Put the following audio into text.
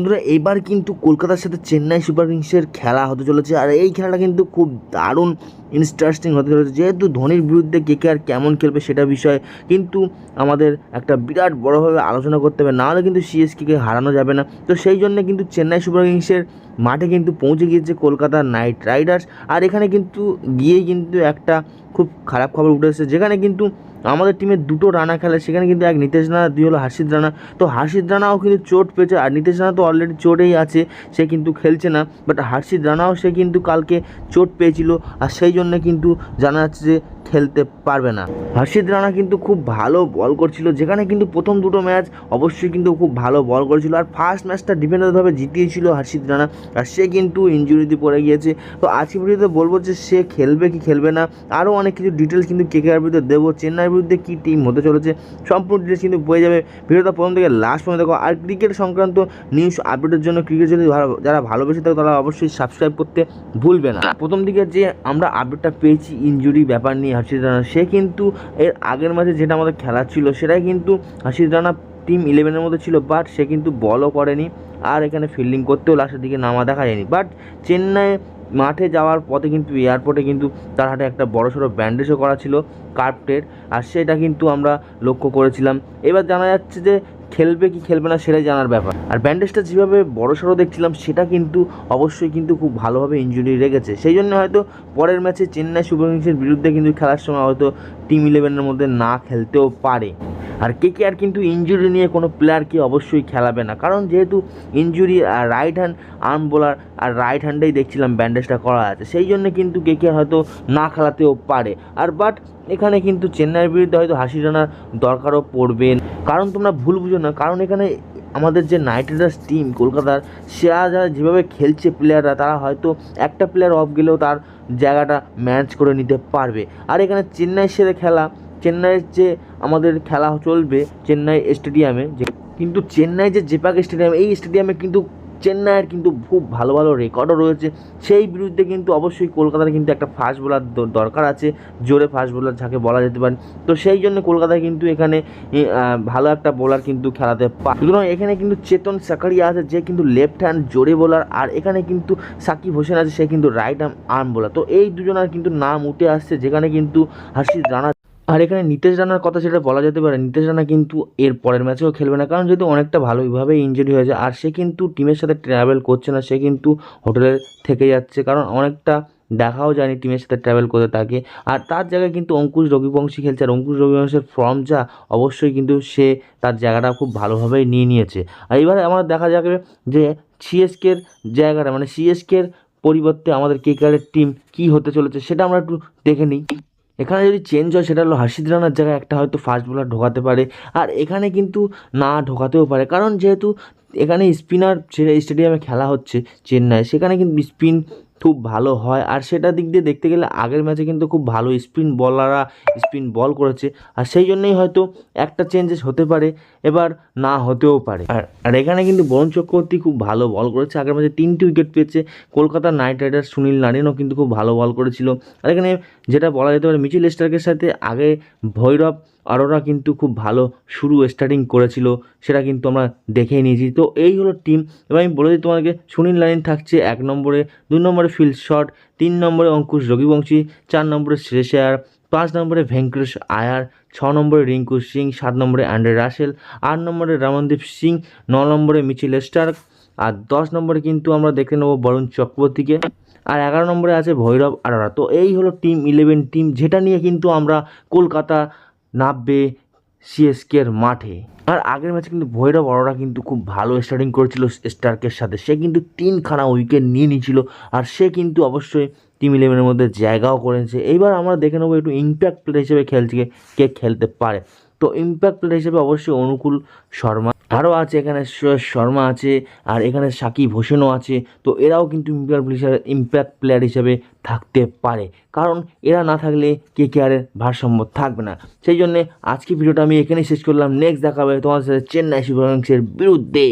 বন্ধুরা এইবার কিন্তু কলকাতার সাথে চেন্নাই সুপার কিংসের খেলা হতে চলেছে, আর এই খেলাটা কিন্তু খুব দারুণ ইন্টারেস্টিং হতে চলেছে। যেহেতু ধোনির বিরুদ্ধে কে কে আর কেমন খেলবে সেটা বিষয়ে কিন্তু আমাদের একটা বিরাট বড়োভাবে আলোচনা করতে হবে, নাহলে কিন্তু সিএসকে হারানো যাবে না। তো সেই জন্য কিন্তু চেন্নাই সুপার কিংসের মাঠে কিন্তু পৌঁছে গিয়েছে কলকাতার নাইট রাইডার্স। আর এখানে কিন্তু গিয়েই কিন্তু একটা খুব খারাপ খবর উঠে এসেছে। যেখানে কিন্তু আমাদের টিমের দুটো রানা খেলে, সেখানে কিন্তু এক নিতেশ রানা, দুই হলো হাসিদ রানা। তো হাসিদ রানাও কিন্তু চোট পেয়েছে, আর নিতেশ রানা তো অলরেডি চোটেই আছে, সে কিন্তু খেলছে না। বাট হাসিদ রানাও সে কিন্তু কালকে চোট পেয়েছিল। আর সেই জন্য কিন্তু জানা যাচ্ছে যে খেলতে পারবে না। হর্ষিদ রানা কিন্তু খুব ভালো বল করছিল। যেখানে কিন্তু প্রথম দুটো ম্যাচ অবশ্যই কিন্তু খুব ভালো বল করেছিল। আর ফার্স্ট ম্যাচটা ডিফেন্ডারভাবে জিতিয়েছিল হর্ষিদ রানা। আর সে কিন্তু ইঞ্জুরিতে পড়ে গিয়েছে। তো আজকে ভিডিওতে বলব যে সে খেলবে কি খেলবে না। আরও অনেক কিছু ডিটেলস কিন্তু কে কে বিরুদ্ধে দেবো। চেন্নাইয়ের বিরুদ্ধে কী টিম হতে চলেছে, সম্পূর্ণ ডিটেলস কিন্তু বয়ে যাবে ভিডিওটা প্রথম থেকে লাস্ট পর্যন্ত দেখো। আর ক্রিকেট সংক্রান্ত নিউজ আপডেটের জন্য ক্রিকেট যদি যারা ভালোবেসে থাকে তারা অবশ্যই সাবস্ক্রাইব করতে ভুলবে না। প্রথম দিকে যে আমরা আপডেটটা পেয়েছি ইঞ্জুরি ব্যাপার নিয়ে হাসিদ রানা। সে কিন্তু এর আগের ম্যাচে যেটা আমাদের খেলা ছিল, সেটাই কিন্তু হাসিদ রানা টিম ইলেভেনের মধ্যে ছিল বাট সে কিন্তু বলও করেনি আর এখানে ফিল্ডিং করতেও লাস্টের দিকে নামা দেখা যায়নি। বাট চেন্নাই মাঠে যাওয়ার পথে কিন্তু এয়ারপোর্টে কিন্তু তার হাতে একটা বড় সড়ো ব্যান্ডেজও করা ছিল কার্পটের আর সেটা কিন্তু আমরা লক্ষ্য করেছিলাম। এবার জানা যাচ্ছে যে খেলবে কি খেলবে না সেটাই জানার ব্যাপার। আর ব্যান্ডেজটা যেভাবে বড় সড়ো দেখছিলাম, সেটা কিন্তু অবশ্যই কিন্তু খুব ভালোভাবে ইঞ্জুরি রেখেছে। সেই জন্য হয়তো পরের ম্যাচে চেন্নাই সুপার কিংসের বিরুদ্ধে কিন্তু খেলার সময় হয়তো টিম ইলেভেনের মধ্যে না খেলতেও পারে। আর কে কে আর কিন্তু ইঞ্জুরি নিয়ে কোনো প্লেয়ারকে অবশ্যই খেলাবে না। কারণ যেহেতু ইঞ্জুরি আর রাইট হ্যান্ড আর্ম বোলার আর রাইট হ্যান্ডেই দেখছিলাম ব্যান্ডেজটা করা আছে। সেই জন্য কিন্তু কে কে হয়তো না খেলাতেও পারে। আর বাট এখানে কিন্তু চেন্নাইয়ের বিরুদ্ধে হয়তো হাসি রানার দরকারও পড়বে কারণ তোমরা ভুল বুঝো না, কারণ এখানে আমাদের যে নাইট রাইডার্স টিম কলকাতার, সেরা যারা যেভাবে খেলছে প্লেয়াররা তারা হয়তো একটা প্লেয়ার অফ গেলেও তার জায়গাটা ম্যাচ করে নিতে পারবে। আর এখানে চেন্নাই সেরে খেলা চেন্নাইয়ের যে আমাদের খেলা চলবে, চেন্নাই স্টেডিয়ামে যে কিন্তু চেন্নাই যে জেপাক স্টেডিয়াম এই স্টেডিয়ামে কিন্তু চেন্নাইয়ের কিন্তু খুব ভালো ভালো রেকর্ডও রয়েছে। সেই বিরুদ্ধে কিন্তু অবশ্যই কলকাতার কিন্তু একটা ফাস্ট বোলার দরকার আছে, জোরে ফাস্ট বোলার যাকে বলা যেতে পারে। তো সেই জন্য কলকাতায় কিন্তু এখানে ভালো একটা বোলার কিন্তু খেলাতে পারে সুতরাং এখানে কিন্তু চেতন সাকারিয়া আছে, যে কিন্তু লেফট হ্যান্ড জোরে বোলার, আর এখানে কিন্তু সাকিব হোসেন আছে, সে কিন্তু রাইট আর্ম আর্ম বোলার তো এই দুজনের কিন্তু নাম উঠে আসছে, যেখানে কিন্তু হাসিদ রানা আর এখানে নিতেশ রানার কথা সেটা বলা যেতে পারে। নিতেশ রানা কিন্তু এর পরের ম্যাচেও খেলবে না, কারণ যেহেতু অনেকটা ভালোভাবে ইঞ্জুরি হয়েছে, আর সে কিন্তু টিমের সাথে ট্রাভেল করছে না, সে কিন্তু হোটেলে থেকে যাচ্ছে, কারণ অনেকটা দেখাও যায়নি টিমের সাথে ট্রাভেল করতে তাকে। আর তার জায়গায় কিন্তু অঙ্কুশ রবিবংশী খেলছে, আর অঙ্কুশ রবিবংশের ফর্ম যা, অবশ্যই কিন্তু সে তার জায়গাটা খুব ভালোভাবেই নিয়ে নিয়েছে। আর এবারে আমরা দেখা যাবে যে সিএসকের জায়গাটা মানে সিএসকের পরিবর্তে আমাদের কেকারের টিম কী হতে চলেছে, সেটা আমরা একটু দেখে নিই। এখানে যদি চেঞ্জ হয়, সেটা হলো হাসিদ রানার জায়গায় একটা হয়তো ফাস্ট বোলার ঢোকাতে পারে। আর এখানে কিন্তু না ঢোকাতেও পারে। কারণ যেহেতু এখানে স্পিনার স্টেডিয়ামে খেলা হচ্ছে, চেন্নাই, সেখানে কিন্তু স্পিন খুব ভালো হয়। আর সেটা দিক দিয়ে দেখতে গেলে আগের ম্যাচে কিন্তু খুব ভালো স্পিন বলাররা স্পিন বল করেছে। আর সেই জন্যই হয়তো একটা চেঞ্জেস হতে পারে, এবার না হতেও পারে। আর এখানে কিন্তু বরুণ চক্রবর্তী খুব ভালো বল করেছে। আগের ম্যাচে তিনটি উইকেট পেয়েছে। কলকাতা নাইট রাইডার্স সুনীল নারিনও কিন্তু খুব ভালো বল করেছিল। আর এখানে যেটা বলা যেতে পারে, মিচিল স্টার্কের সাথে আগে ভৈরব আরোরা কিন্তু খুব ভালো শুরু স্টার্টিং করেছিল, সেটা কিন্তু আমরা দেখেই নিয়েছি। তো এই হলো টিম এবার আমি বলে দিই তোমাকে সুনীল লাইন থাকছে এক নম্বরে, দুই নম্বরে ফিল্ড শট, তিন নম্বরে অঙ্কুশ রবিবংশী, চার নম্বরে শ্রেষ আয়ার, পাঁচ নম্বরে ভেঙ্কটেশ আয়ার, ছ নম্বরে রিঙ্কু সিং, সাত নম্বরে অ্যান্ড্রে রাসেল, আট নম্বরে রমনদীপ সিং, ন নম্বরে মিচিল স্টার্ক আর দশ নম্বরে কিন্তু আমরা দেখে নেব বরুণ চক্রবর্তীকে আর এগারো নম্বরে আছে ভৈরব আরোরা। তো এই হলো টিম ইলেভেন টিম, যেটা নিয়ে কিন্তু আমরা কলকাতা নামবে সিএসকের মাঠে। আর আগের ম্যাচে কিন্তু ভৈরব অরোরা কিন্তু খুব ভালো স্টার্টিং করেছিল স্টার্কের সাথে। সে কিন্তু তিনখানা উইকেট নিয়ে নিয়েছিল আর সে কিন্তু অবশ্যই টিম ইলেভেনের মধ্যে জায়গাও করেছে। এইবার আমরা দেখে নেব একটু ইম্প্যাক্ট প্লেয়ার হিসেবে খেলছে কে খেলতে পারে। তো ইম্প্যাক্ট প্লেয়ার হিসেবে অবশ্যই অনুকূল শর্মা। আরও আছে, এখানে সুরেশ শর্মা আছে, আর এখানে সাকিব হোসেনও আছে। তো এরাও কিন্তু ইম্প্যাক্ট হিসাবে ইম্প্যাক্ট প্লেয়ার হিসেবে থাকতে পারে। কারণ এরা না থাকলে কে কে আরের ভারসাম্য থাকবে না। সেই জন্যে আজকে ভিডিওটা আমি এখানেই শেষ করলাম। নেক্সট দেখাবে তোমার সাথে চেন্নাই সুপার কিংসের বিরুদ্ধে।